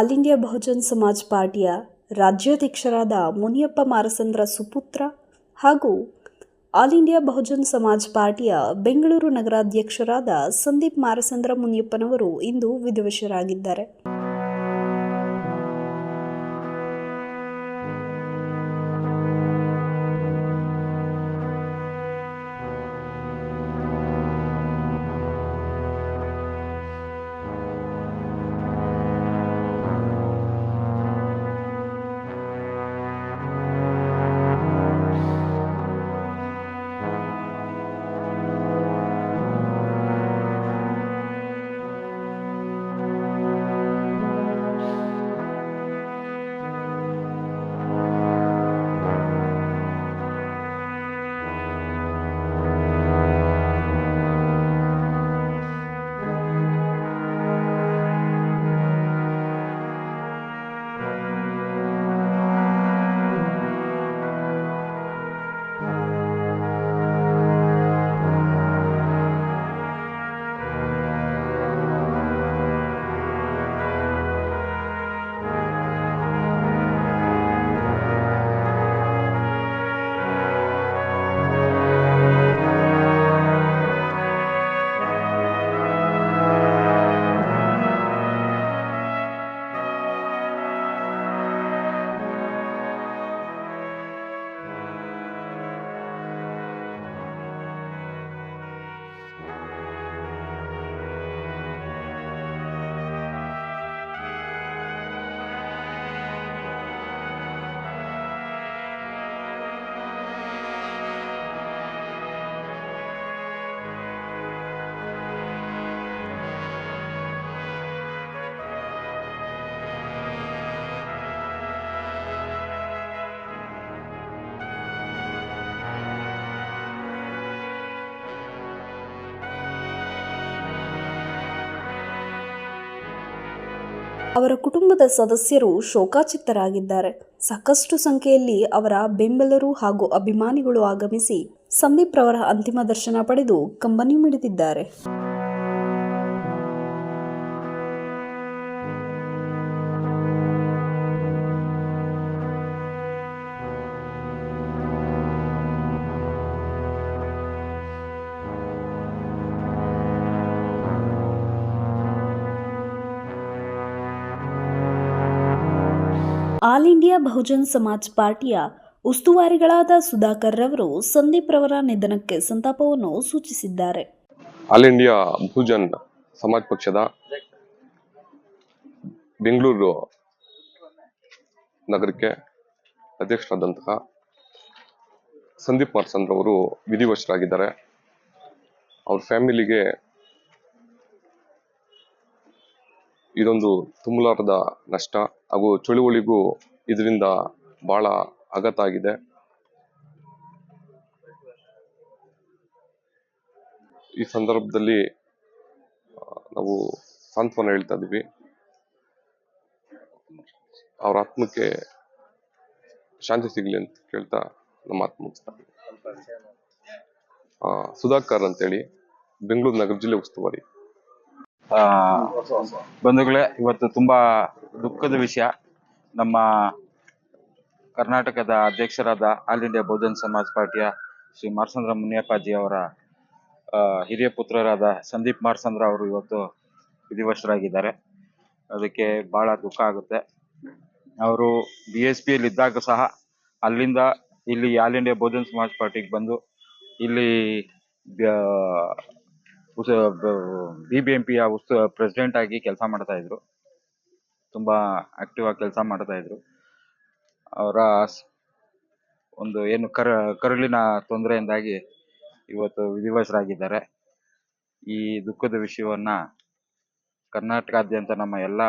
All India Bahujan Samaj ಪಾರ್ಟಿಯ ರಾಜ್ಯಾಧ್ಯಕ್ಷರಾದ ಮುನಿಯಪ್ಪ ಮಾರಸಂದ್ರ ಸುಪುತ್ರ ಹಾಗೂ all India Bahujan Samaj ಪಾರ್ಟಿಯ ಬೆಂಗಳೂರು ನಗರಾಧ್ಯಕ್ಷರಾದ ಸಂದೀಪ್ ಮಾರಸಂದ್ರ ಮುನಿಯಪ್ಪನವರು ಇಂದು ವಿಧಿವಶರಾಗಿದ್ದಾರೆ. ಅವರ ಕುಟುಂಬದ ಸದಸ್ಯರು ಶೋಕಾಚಿತ್ತರಾಗಿದ್ದಾರೆ. ಸಾಕಷ್ಟು ಸಂಖ್ಯೆಯಲ್ಲಿ ಅವರ ಬೆಂಬಲರು ಹಾಗೂ ಅಭಿಮಾನಿಗಳು ಆಗಮಿಸಿ ಸಂದೀಪ್ ರವರ ಅಂತಿಮ ದರ್ಶನ ಪಡೆದು ಕಂಬನಿ ಮಿಡಿದಿದ್ದಾರೆ. ಆಲ್ ಇಂಡಿಯಾ ಬಹುಜನ್ ಸಮಾಜ್ ಪಾರ್ಟಿಯ ಉಸ್ತುವಾರಿಗಳಾದ ಸುಧಾಕರ್ ರವರು ಸಂದೀಪ್ ರವರ ನಿಧನಕ್ಕೆ ಸಂತಾಪವನ್ನು ಸೂಚಿಸಿದ್ದಾರೆ. ಆಲ್ ಇಂಡಿಯಾ ಬಹುಜನ್ ಸಮಾಜ್ ಪಕ್ಷದ ಬೆಂಗಳೂರು ನಗರಕ್ಕೆ ಅಧ್ಯಕ್ಷರಾದಂತಹ ಸಂದೀಪ್ ಮಾರ್ಸಂದ್ರವರು ವಿಧಿವಶರಾಗಿದ್ದಾರೆ. ಅವ್ರ ಫ್ಯಾಮಿಲಿಗೆ ಇದೊಂದು ತುಂಬಲಾರದ ನಷ್ಟ ಹಾಗೂ ಚಳುವಳಿಗೂ ಇದರಿಂದ ಬಹಳ ಆಘಾತ ಆಗಿದೆ ಈ ಸಂದರ್ಭದಲ್ಲಿ ನಾವು ಸಾಂತ್ವನ ಹೇಳ್ತಾ ಇದ್ವಿ. ಅವ್ರ ಆತ್ಮಕ್ಕೆ ಶಾಂತಿ ಸಿಗ್ಲಿ ಅಂತ ಕೇಳ್ತಾ ನಮ್ಮ ಆತ್ಮ ಸುಧಾಕರ್ ಅಂತೇಳಿ, ಬೆಂಗಳೂರು ನಗರ ಜಿಲ್ಲೆ ಉಸ್ತುವಾರಿ. ಬಂಧುಗಳೇ, ಇವತ್ತು ತುಂಬಾ ದುಃಖದ ವಿಷಯ. ನಮ್ಮ ಕರ್ನಾಟಕದ ಅಧ್ಯಕ್ಷರಾದ ಆಲ್ ಇಂಡಿಯಾ ಬಹುಜನ್ ಸಮಾಜ್ ಪಾರ್ಟಿಯ ಶ್ರೀ ಮಾರ್ಸಂದ್ರ ಮುನಿಯಪ್ಪಾಜಿ ಅವರ ಹಿರಿಯ ಪುತ್ರರಾದ ಸಂದೀಪ್ ಮಾರ್ಸಂದ್ರ ಅವರು ಇವತ್ತು ವಿಧಿವಶರಾಗಿದ್ದಾರೆ. ಅದಕ್ಕೆ ಬಹಳ ದುಃಖ ಆಗುತ್ತೆ. ಅವರು ಬಿ ಎಸ್ ಪಿಯಲ್ಲಿ ಇದ್ದಾಗ ಸಹ ಅಲ್ಲಿಂದ ಇಲ್ಲಿ ಆಲ್ ಇಂಡಿಯಾ ಬಹುಜನ್ ಸಮಾಜ್ ಪಾರ್ಟಿಗೆ ಬಂದು ಇಲ್ಲಿ ಬಿ ಬಿ ಎಂ ಪಿಯ ಉಸ್ತು ಪ್ರೆಸಿಡೆಂಟ್ ಆಗಿ ಕೆಲಸ ಮಾಡ್ತಾ ಇದ್ರು. ತುಂಬಾ ಆಕ್ಟಿವ್ ಆಗಿ ಕೆಲಸ ಮಾಡ್ತಾ ಇದ್ರು. ಅವರ ಒಂದು ಏನು ಕರ ಕರುಳಿನ ತೊಂದರೆಯಿಂದಾಗಿ ಇವತ್ತು ವಿಧಿವಶರಾಗಿದ್ದಾರೆ. ಈ ದುಃಖದ ವಿಷಯವನ್ನ ಕರ್ನಾಟಕಾದ್ಯಂತ ನಮ್ಮ ಎಲ್ಲ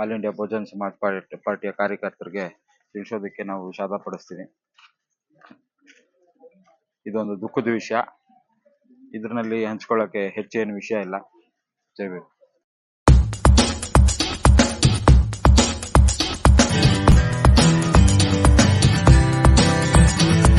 all India Bahujan Samaj party ಪಾರ್ಟಿಯ ಕಾರ್ಯಕರ್ತರಿಗೆ ತಿಳಿಸೋದಕ್ಕೆ ನಾವು ವಿಷಾದ ಪಡಿಸ್ತೀವಿ ಇದೊಂದು ದುಃಖದ ವಿಷಯ. ಇದ್ರಲ್ಲಿ ಹಂಚ್ಕೊಳ್ಳೋಕೆ ಹೆಚ್ಚೇನು ವಿಷಯ ಇಲ್ಲ. ಜೈ ಭೀಮ್.